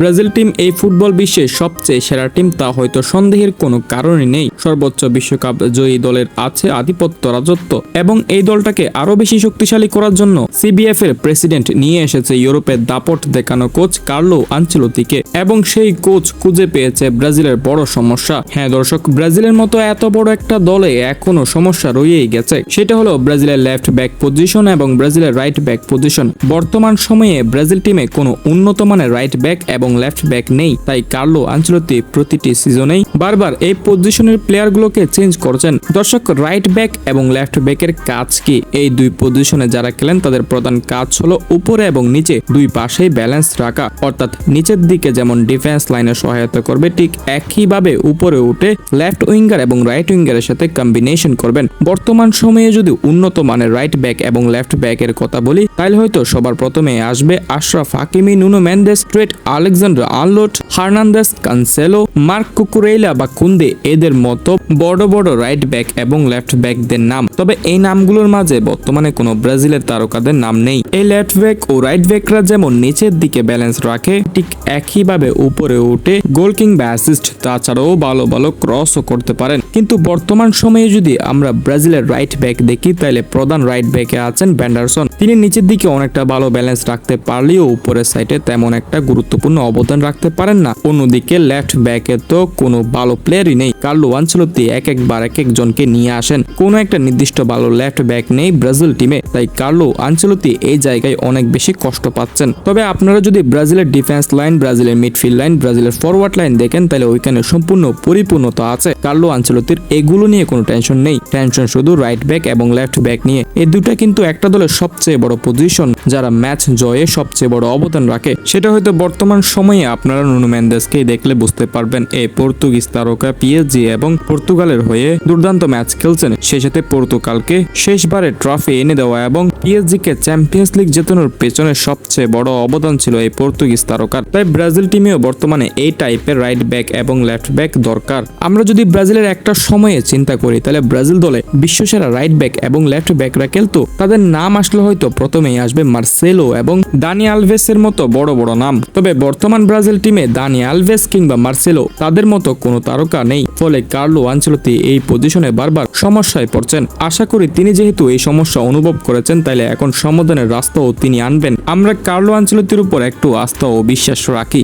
Brazil team এই football বিশ্বের সবচেয়ে সেরা টিম, তা হয়তো সন্দেহের কোনো কারণই নেই। সর্বোচ্চ বিশ্বকাপ জয়ী দলের আছে আধিপত্য, রাজত্ব এবং এই দলটাকে আরও বেশি শক্তিশালী করার জন্য সিবিএফ এর প্রেসিডেন্ট নিয়ে এসেছে ইউরোপের দাপট দেখানো কোচ কার্লো আঞ্চলতিকে এবং সেই কোচ খুঁজে পেয়েছে ব্রাজিলের বড় সমস্যা। হ্যাঁ দর্শক, ব্রাজিলের মতো এত বড় একটা দলে এখনও সমস্যা রয়েই গেছে। সেটা হলো ব্রাজিলের লেফট ব্যাক পজিশন এবং ব্রাজিলের রাইট ব্যাক পজিশন বর্তমান সময়ে ব্রাজিল টিমে কোনো উন্নত মানের রাইট ব্যাক এবং লেফট ব্যাক নেই, তাই কার্লো আঞ্চলতি প্রতিটি সিজনেই বারবার এই পজিশনের প্লেয়ারগুলোকে চেঞ্জ করছেন। দর্শক রাইট ব্যাক এবং লেফট ব্যাকের কাজ কি? এই দুই পজিশনে যারা খেলেন, তাদের প্রধান কাজ হলো উপরে এবং নিচে দুই পাশেই ব্যালেন্স রাখা। অর্থাৎ নিচের দিকে যেমন ডিফেন্স লাইনে সহায়তা করবে, ঠিক একইভাবে উপরে উঠে লেফট উইঙ্গার এবং রাইট উইঙ্গারের সাথে কম্বিনেশন করবেন। বর্তমান সময়ে যদি উন্নত মানের রাইট ব্যাক এবং লেফট ব্যাকের কথা বলি, তাহলে হয়তো সবার প্রথমে আসবে Achraf Hakimi, Nuno Mendes Trent Alexander Arnold Hernandez Cancelo, Marc Cucurella বা কুন্দে এদের মতো বড় বড় রাইট ব্যাক এবং লেফট ব্যাকদের নাম। তবে এই নামগুলোর মাঝে বর্তমানে কোনো ব্রাজিলের তারকাদের নাম নেই। এই লেফট ব্যাক ও রাইট ব্যাকরা যেমন নিচের দিকে ব্যালেন্স রাখে, ঠিক একইভাবে উপরে উঠে গোল কিংবা অ্যাসিস্ট, তাছাড়াও ভালো ভালো ক্রসও করতে পারেন। কিন্তু বর্তমান সময়ে যদি আমরা ব্রাজিলের রাইট ব্যাক দেখি, তাহলে প্রধান রাইট ব্যাকে আছেন ব্যান্ডারসন। তিনি নিচের দিকে অনেকটা ভালো ব্যালেন্স রাখতে পারলেও উপরের সাইডে তেমন একটা গুরুত্বপূর্ণ অবদান রাখতে পারেন না। অন্যদিকে লেফট ব্যাকে তো কোনো ভালো প্লেয়ারই নেই। কার্লো আঞ্চলতি এক একবার এক একজনকে নিয়ে আসেন। কোনো একটা নির্দিষ্ট ভালো লেফট ব্যাক নেই ব্রাজিল টিমে তাই কার্লো আঞ্চলতি এই জায়গায় অনেক বেশি কষ্ট পাচ্ছেন। তবে আপনারা যদি ব্রাজিলের ডিফেন্স লাইন ব্রাজিলের মিডফিল্ড লাইন ব্রাজিলের ফরওয়ার্ড লাইন দেখেন, তাহলে ওইখানে সম্পূর্ণ পরিপূর্ণতা আছে। কার্লো আঞ্চলতির এগুলো নিয়ে কোনো টেনশন নেই। টেনশন শুধু রাইট ব্যাক এবং লেফট ব্যাক নিয়ে। এই দুটা কিন্তু একটা দলের সবচেয়ে বড় পজিশন যারা ম্যাচ জয়ে সবচেয়ে বড় অবদান রাখে। সেটা হয়তো বর্তমান সময়ে আপনারা নুনো ম্যান্ডেসকেই দেখলে বুঝতে পারবেন এই পর্তুগিজ তারকা পিএসজি এবং পর্তুগালের হয়ে দুর্দান্ত ম্যাচ খেলছেন। সেই সাথে পর্তুগালকে শেষবারে ট্রফি এনে দেওয়া এবং পিএসজি কে চ্যাম্পিয়ন্স লিগ জেতানোর পেছনে সবচেয়ে বড় অবদান ছিল এই পর্তুগিজ তারকার। তাই ব্রাজিল টিমেও বর্তমানে এই টাইপের রাইট ব্যাক এবং লেফট ব্যাক দরকার। আমরা যদি ব্রাজিলের একটা সময়ে চিন্তা করি। তাহলে ব্রাজিল দলে বিশ্বসেরা রাইট ব্যাক এবং লেফট ব্যাকরা খেলতো তাদের নাম আসলে হয়তো প্রথমেই আসবে মার্সেলো এবং দানি আলভেসের মতো বড় বড় নাম। তবে বর্তমান ব্রাজিল টিমে দানি আলভেস কিংবা মার্সেলো তাদের মতো কোনো তারকা নেই। ফলে কার্লো আঞ্চলতি এই পজিশনে বারবার সমস্যায় পড়ছেন। আশা করি তিনি যেহেতু এই সমস্যা অনুভব করেছেন, তাইলে এখন সমাধানের রাস্তাও তিনি আনবেন। আমরা কার্লো আঞ্চলতির উপর একটু আস্থা ও বিশ্বাস রাখি।